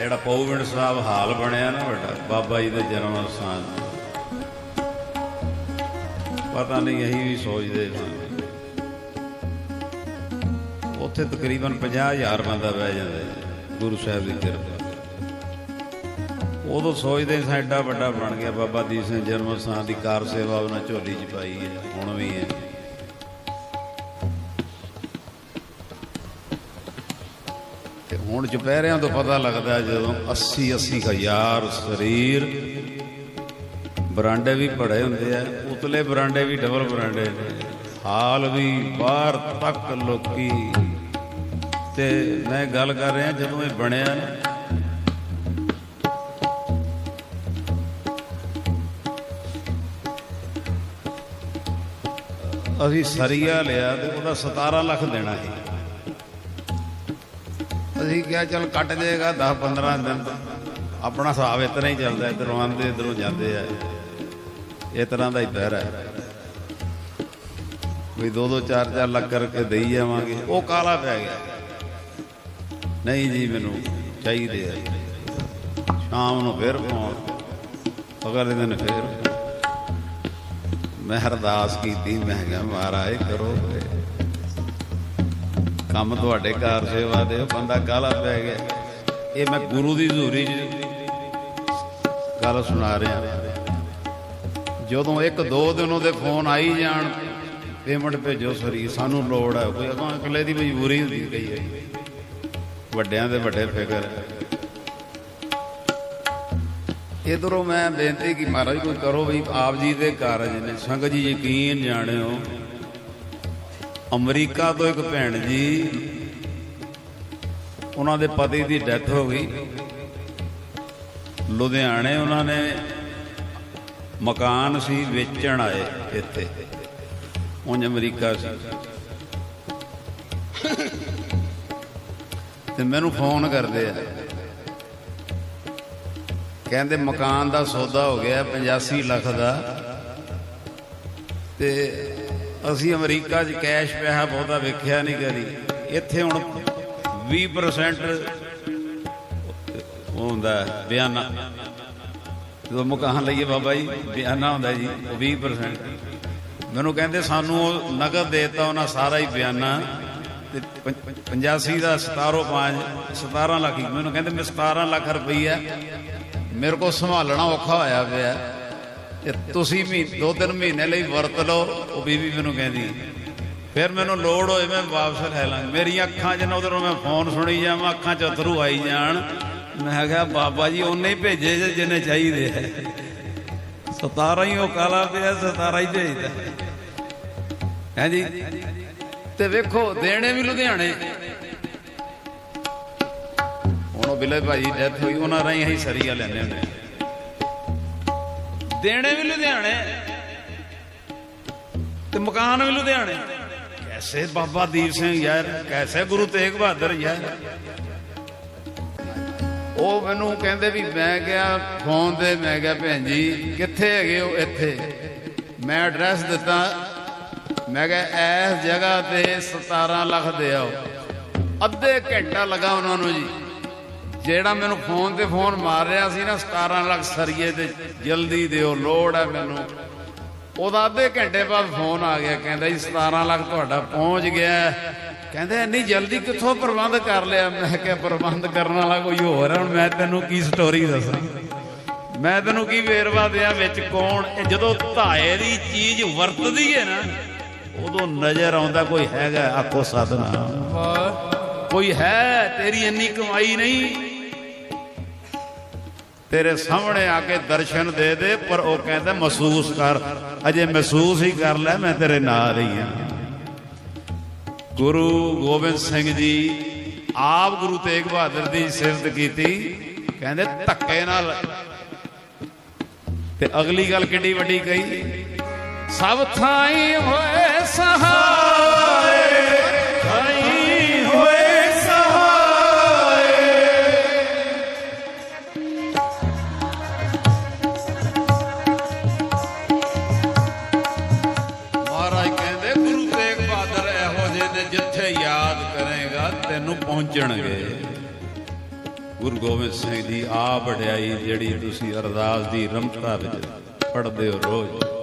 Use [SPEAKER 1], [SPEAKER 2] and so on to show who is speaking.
[SPEAKER 1] ਜਿਹੜਾ ਪੌਵਿੰਡ ਸਾਹਿਬ ਹਾਲ ਬਣਿਆ ਨਾ ਵੱਡਾ, ਬਾਬਾ ਜੀ ਦੇ ਜਨਮ ਅਸਥਾਨ ਪਤਾ ਨਹੀਂ ਅਸੀਂ ਵੀ ਸੋਚਦੇ ਹਾਂ। ਉੱਥੇ ਤਕਰੀਬਨ 50000 ਬੰਦਾ ਬਹਿ ਜਾਂਦਾ ਗੁਰੂ ਸਾਹਿਬ ਦੀ ਕਿਰਪਾ ਉਦੋਂ ਸੋਚਦੇ ਸਾਂ ਐਡਾ ਵੱਡਾ ਬਣ ਗਿਆ, ਬਾਬਾ ਦੀਪ ਸਿੰਘ ਜਨਮ ਅਸਥਾਨ ਦੀ ਕਾਰ ਸੇਵਾ ਉਹਨਾਂ ਝੋਲੀ 'ਚ ਪਾਈ ਹੈ, ਹੁਣ ਵੀ ਹੈ। ਹੁਣ ਚੁਪਹਿਰਿਆਂ ਤੋਂ ਪਤਾ ਲੱਗਦਾ ਜਦੋਂ 80 80 ਹਜ਼ਾਰ ਸਰੀਰ ਬਰਾਂਡੇ ਵੀ ਭੜੇ ਹੁੰਦੇ ਆ, ਉਤਲੇ ਬਰਾਂਡੇ ਵੀ ਡਬਲ ਬਰਾਂਡੇ ਨੇ। ਹਾਲ ਵੀ ਬਾਹਰ ਤੱਕ ਲੋਕੀ। ਤੇ ਮੈਂ ਗੱਲ ਕਰ ਰਿਹਾ ਜਦੋਂ ਇਹ ਬਣਿਆ ਅਸੀਂ ਸਰੀਆ ਲਿਆ ਤੇ ਉਹਦਾ 17 ਲੱਖ ਦੇਣਾ ਸੀ। ਅਸੀਂ ਕਿਹਾ ਚਲ ਕੱਟ ਜਾਏਗਾ 10 15 ਦਿਨ ਆਪਣਾ ਹਿਸਾਬ ਇਤਨਾ ਹੀ ਚੱਲਦਾ, ਇਧਰੋਂ ਆਉਂਦੇ, ਇਧਰੋਂ ਜਾਂਦੇ ਆ। ਇਹ ਤਰ੍ਹਾਂ ਦਾ ਹੀ ਪਹਿਰ ਹੈ ਵੀ 2 2 4 4 ਲੱਖ ਕਰਕੇ ਦੇਈ ਜਾਵਾਂਗੇ। ਉਹ ਕਾਲਾ ਪੈ ਗਿਆ। ਨਹੀਂ ਜੀ, ਮੈਨੂੰ ਚਾਹੀਦੇ ਆ। ਸ਼ਾਮ ਨੂੰ ਫਿਰ ਫੋਨ। ਅਗਲੇ ਦਿਨ ਫਿਰ। ਮੈਂ ਅਰਦਾਸ ਕੀਤੀ, ਮੈਂ ਕਿਹਾ, ਮਹਾਰਾਜ, ਕਰੋ ਤੇ ਕੰਮ ਤੁਹਾਡੇ ਘਰ ਸੇਵਾ ਦੇ, ਬੰਦਾ ਕਾਲਾ ਪੈ ਗਿਆ। ਇਹ ਮੈਂ ਗੁਰੂ ਦੀ ਹਜ਼ੂਰੀ 'ਚ ਗੱਲ ਸੁਣਾ ਰਿਹਾ। ਜਦੋਂ ਇੱਕ ਦੋ ਦਿਨ ਉਹਦੇ ਫੋਨ ਆਈ ਜਾਣ ਪੇਮੈਂਟ ਭੇਜੋ ਸਰੀ, ਸਾਨੂੰ ਲੋੜ ਹੈ ਕੋਈ ਆਪਾਂ ਇਕੱਲੇ ਦੀ ਮਜਬੂਰੀ ਹੁੰਦੀ ਕਈ ਹੈ। ਵੱਡਿਆਂ ਦੇ ਵੱਡੇ ਫਿਕਰ। ਇਧਰੋਂ ਮੈਂ ਬੇਨਤੀ ਕੀ ਮਹਾਰਾਜ, ਕੋਈ ਕਰੋ ਵੀ ਆਪ ਜੀ ਦੇ ਕਾਰਜ ਨੇ ਸੰਗਤ ਜੀ ਯਕੀਨ ਜਾਣਿਓ। ਅਮਰੀਕਾ ਤੋਂ ਇੱਕ ਭੈਣ ਜੀ, ਉਹਨਾਂ ਦੇ ਪਤੀ ਦੀ ਡੈਥ ਹੋ ਗਈ। ਲੁਧਿਆਣੇ ਉਹਨਾਂ ਨੇ ਮਕਾਨ ਸੀ, ਵੇਚਣ ਆਏ ਇੱਥੇ। ਉਂਝ ਅਮਰੀਕਾ ਸੀ। ਤੇ ਮੈਨੂੰ ਫੋਨ ਕਰਦੇ ਆ। ਕਹਿੰਦੇ ਮਕਾਨ ਦਾ ਸੌਦਾ ਹੋ ਗਿਆ 85 ਲੱਖ ਦਾ। ਤੇ ਅਸੀਂ ਅਮਰੀਕਾ 'ਚ ਕੈਸ਼ ਪੈਸਾ ਬਹੁਤਾ ਵੇਖਿਆ ਨਹੀਂ ਕਰੀ ਇੱਥੇ ਹੁਣ 20% ਉਹ ਹੁੰਦਾ ਬਿਆਨਾ। ਜਦੋਂ ਮਕਾਨ ਲਈਏ ਬਾਬਾ ਜੀ, ਬਿਆਨਾ ਹੁੰਦਾ ਜੀ, ਉਹ 20% ਮੈਨੂੰ ਕਹਿੰਦੇ ਸਾਨੂੰ ਉਹ ਨਗਦ ਦੇਤਾ, ਉਹਨਾਂ ਸਾਰਾ ਹੀ ਬਿਆਨਾ। ਤੇ 85 ਦਾ 17 5 17 ਲੱਖ। ਮੈਨੂੰ ਕਹਿੰਦੇ ਮੈਂ 17 ਲੱਖ ਰੁਪਈਆ, ਮੇਰੇ ਕੋਲ ਸੰਭਾਲਣਾ ਔਖਾ ਹੋਇਆ ਪਿਆ। ਤੇ ਤੁਸੀਂ ਵੀ ਦੋ ਤਿੰਨ ਮਹੀਨੇ ਲਈ ਵਰਤ ਲਓ, ਉਹ ਬੀਬੀ ਮੈਨੂੰ ਕਹਿੰਦੀ। ਫਿਰ ਮੈਨੂੰ ਲੋੜ ਹੋਏ ਮੈਂ ਵਾਪਸ ਲੈ ਲਾਂ ਮੇਰੀਆਂ ਅੱਖਾਂ 'ਚ ਨਾ ਉਧਰੋਂ ਮੈਂ ਫੋਨ ਸੁਣੀ ਜਾਵਾਂ, ਅੱਖਾਂ 'ਚ ਅਥਰੂ ਆਈ ਜਾਣ। ਮੈਂ ਕਿਹਾ, ਬਾਬਾ ਜੀ, ਉਹਨੇ ਹੀ ਭੇਜੇ ਜੇ ਜਿੰਨੇ ਚਾਹੀਦੇ ਹੈ 17 ਹੀ ਉਹ ਕਾਲਾ ਪਿਆ 17 ਹੀ ਭੇਜਦਾ। ਹੈ ਤੇ ਵੇਖੋ, ਦੇਣੇ ਵੀ ਲੁਧਿਆਣੇ। ਹੁਣ ਉਹ ਬਿਲੇ ਭਾਈ ਡੈਥ ਹੋਈ, ਉਹਨਾਂ ਰਾਹੀਂ ਅਸੀਂ ਸਰੀਆ ਲੈਂਦੇ ਹੁੰਦੇ ਦੇਣੇ ਵੀ ਲੁਧਿਆਣੇ ਤੇ ਮਕਾਨ ਵੀ ਲੁਧਿਆਣੇ। ਕੈਸੇ ਬਾਬਾ ਦੀਪ ਸਿੰਘ ਯਾਰ, ਕੈਸੇ ਗੁਰੂ ਤੇਗ ਬਹਾਦਰ ਯਾਰ। ਉਹ ਮੈਨੂੰ ਕਹਿੰਦੇ ਵੀ ਮੈਂ ਗਿਆ, ਫੋਨ ਤੇ ਮੈਂ ਕਿਹਾ ਭੈਣ ਜੀ, ਕਿੱਥੇ ਹੈਗੇ ਹੋ ਇੱਥੇ? ਮੈਂ ਐਡਰੈਸ ਦਿੱਤਾ। ਮੈਂ ਕਿਹਾ ਇਸ ਜਗ੍ਹਾ ਤੇ 17 ਲੱਖ ਦੇ ਆਓ। ਅੱਧੇ ਘੰਟਾ ਲਗਾ ਉਹਨਾਂ ਨੂੰ ਜੀ। ਜਿਹੜਾ ਮੈਨੂੰ ਫੋਨ ਤੇ ਫੋਨ ਮਾਰ ਰਿਹਾ ਸੀ ਨਾ 17 ਲੱਖ ਸਰੀਏ ਤੇ ਜਲਦੀ ਦਿਓ ਲੋੜ ਹੈ ਮੈਨੂੰ। ਉਹਦਾ ਅੱਧੇ ਘੰਟੇ ਬਾਅਦ ਫੋਨ ਆ ਗਿਆ ਕਹਿੰਦਾ ਜੀ 17 ਲੱਖ ਤੁਹਾਡਾ ਪਹੁੰਚ ਗਿਆ। ਕਹਿੰਦੇ ਇੰਨੀ ਜਲਦੀ ਕਿੱਥੋਂ ਪ੍ਰਬੰਧ ਕਰ ਲਿਆ? ਮੈਂ ਕਿਹਾ ਪ੍ਰਬੰਧ ਕਰਨ ਵਾਲਾ ਕੋਈ ਹੋਰ ਹੈ ਹੁਣ ਮੈਂ ਤੈਨੂੰ ਕੀ ਸਟੋਰੀ ਦੱਸਾਂ? ਮੈਂ ਤੈਨੂੰ ਕੀ ਵੇਰਵਾ ਦਿਆਂ ਵਿੱਚ ਕੌਣ? ਇਹ ਜਦੋਂ ਧਾਏ ਦੀ ਚੀਜ਼ ਵਰਤਦੀ ਹੈ ਨਾ ਉਦੋਂ ਨਜ਼ਰ ਆਉਂਦਾ ਕੋਈ ਹੈਗਾ ਆਖੋ ਸਤਨਾਮ। ਕੋਈ ਹੈ ਤੇਰੀ ਇੰਨੀ ਕਮਾਈ ਨਹੀਂ। ਤੇਰੇ ਸਾਹਮਣੇ ਆ ਕੇ ਦਰਸ਼ਨ ਦੇ ਦੇ, ਪਰ ਉਹ ਕਹਿੰਦਾ, ਮਹਿਸੂਸ ਕਰ। ਅਜੇ ਮਹਿਸੂਸ ਹੀ ਕਰ ਲੈ, ਮੈਂ ਤੇਰੇ ਨਾਲ ਹੀ ਹਾਂ ਗੁਰੂ ਗੋਬਿੰਦ ਸਿੰਘ ਜੀ ਆਪ ਗੁਰੂ ਤੇਗ ਬਹਾਦਰ ਦੀ ਸਿਫਤ ਕੀਤੀ, ਕਹਿੰਦੇ, ਧੱਕੇ ਨਾਲ। ਤੇ ਅਗਲੀ ਗੱਲ ਕਿੱਡੀ ਵੱਡੀ ਕਹੀ, ਸਭ ਥਾਈ ਹੋਏ ਤੈਨੂੰ ਪਹੁੰਚਣਗੇ। ਗੁਰੂ ਗੋਬਿੰਦ ਸਿੰਘ ਦੀ ਆ ਵਡਿਆਈ ਜਿਹੜੀ ਤੁਸੀਂ ਅਰਦਾਸ ਦੀ ਰਮਤਾ ਵਿੱਚ ਪੜ੍ਹਦੇ ਹੋ ਰੋਜ਼।